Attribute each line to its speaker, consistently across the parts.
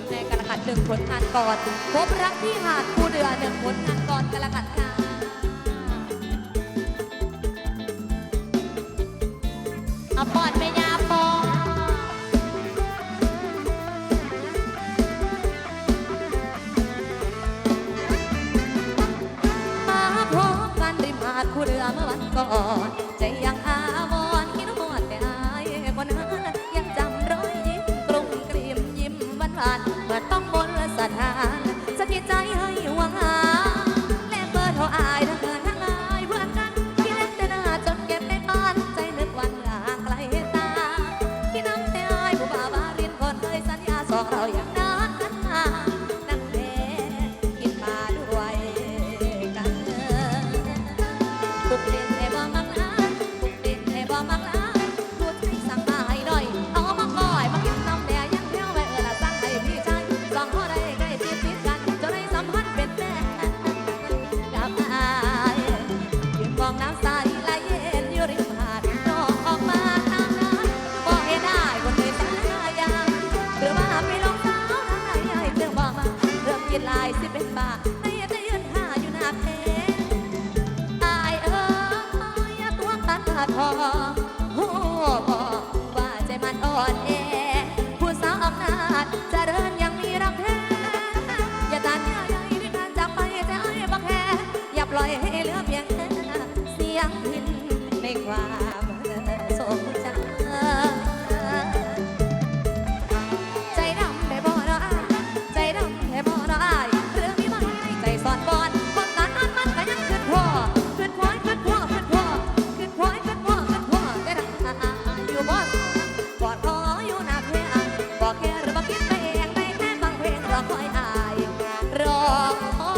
Speaker 1: ทูบในกระขัดหนึ่งผลงานก่อนพบรักที่หาดคู่เดือหนึ่งผลงานก่อนกระขัดค่ะเอาปอดไม่ยาปองมาพบกันริมหาดคู่เรือเมื่อวันก่อนานเมื่อต้องบนสถานสถิตใจให้วางหาแลกเบอร์โทรอายทั้งเงินทั้งอายเพื่อนกันที่เล่นแต่หน้าจนเก็บในบ้านใจนึกวันห่างไกลตาที่น้ำแต่อายผู้บ่าวบารินคนเคยสัญญาสองเราอย่าง เรื่องกินลายสิเป็นบาไม่ได้ยืนท่าอยู่หน้าเพนอายเอ้ยอย่าตัวกันหาทองโอ้บอกว่าใจมันอ่อนแอผู้สาวอำนาจเจะเดินยังมีรักแท้อย่าตัดเนื้อใยด้วยการจากไปแต่ไอ้บักแค่อย่าปล่อยให้เหลือเพียงแค่เสียงพินในความ คอยอายรอคอ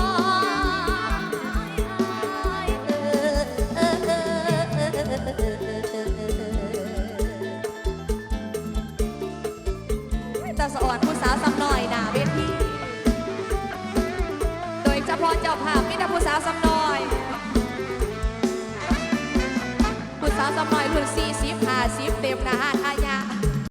Speaker 1: ยเออเออเออเออเออเออจะสอนผู้สาวสำน้อยนาเวทีโดยเฉพาะเจ้าภาพมิตรผู้สาวสำน้อยผู้สาวสำน้อยรุ่น40 50เต็มหน้า